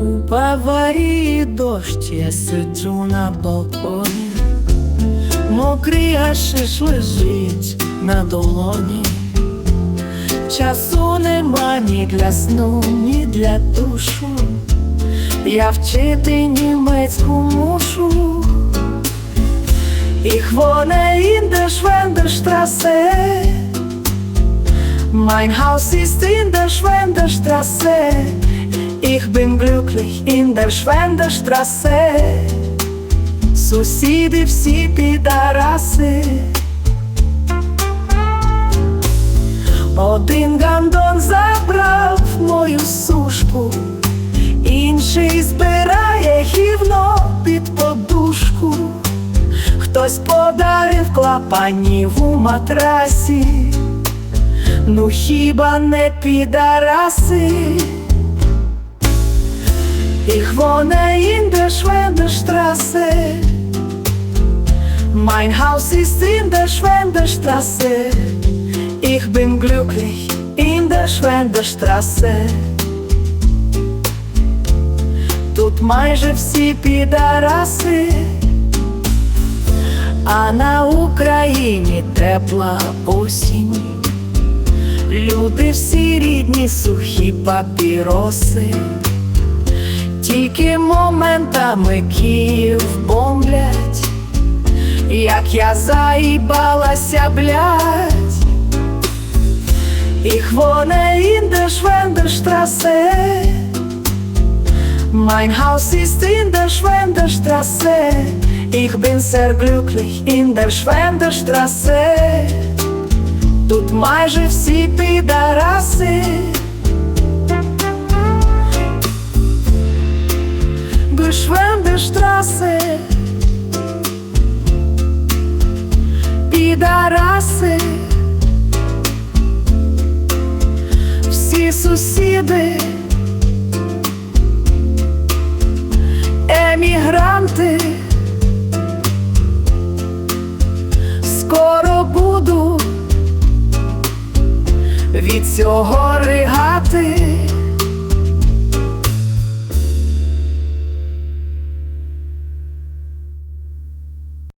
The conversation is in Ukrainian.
У Баварії дощ, я сиджу на балконі, мокрий гашиш лежить на долоні. Часу нема ні для сну, ні для душу. Я вчити німецьку мушу. Ich wohne in der Schwenderstraße. Mein Haus ist in der. Ich bin glücklich in der Schwenderstraße. Сусіди всі підараси. Один гандон забрав мою сушку, інший збирає гівно під подушку. Хтось подарив клапанів у матрасі, ну хіба не підараси? Schwenderstraße. Mein Haus ist in der Schwenderstraße. Ich bin glücklich in der Schwenderstraße. Тут майже всі підараси, а на Україні тепла осінь. Люди всі рідні, сухі папіроси. Тільки моментами Київ бомблять, як я заїбалася, блядь. Ich wohne in der Schwenderstraße. Mein Haus ist in der Schwenderstraße. Ich bin sehr glücklich in der. Тут майже всі підараси. Schwenderstraße. Підараси. Всі сусіди. Емігранти. Скоро буду від цього ригати.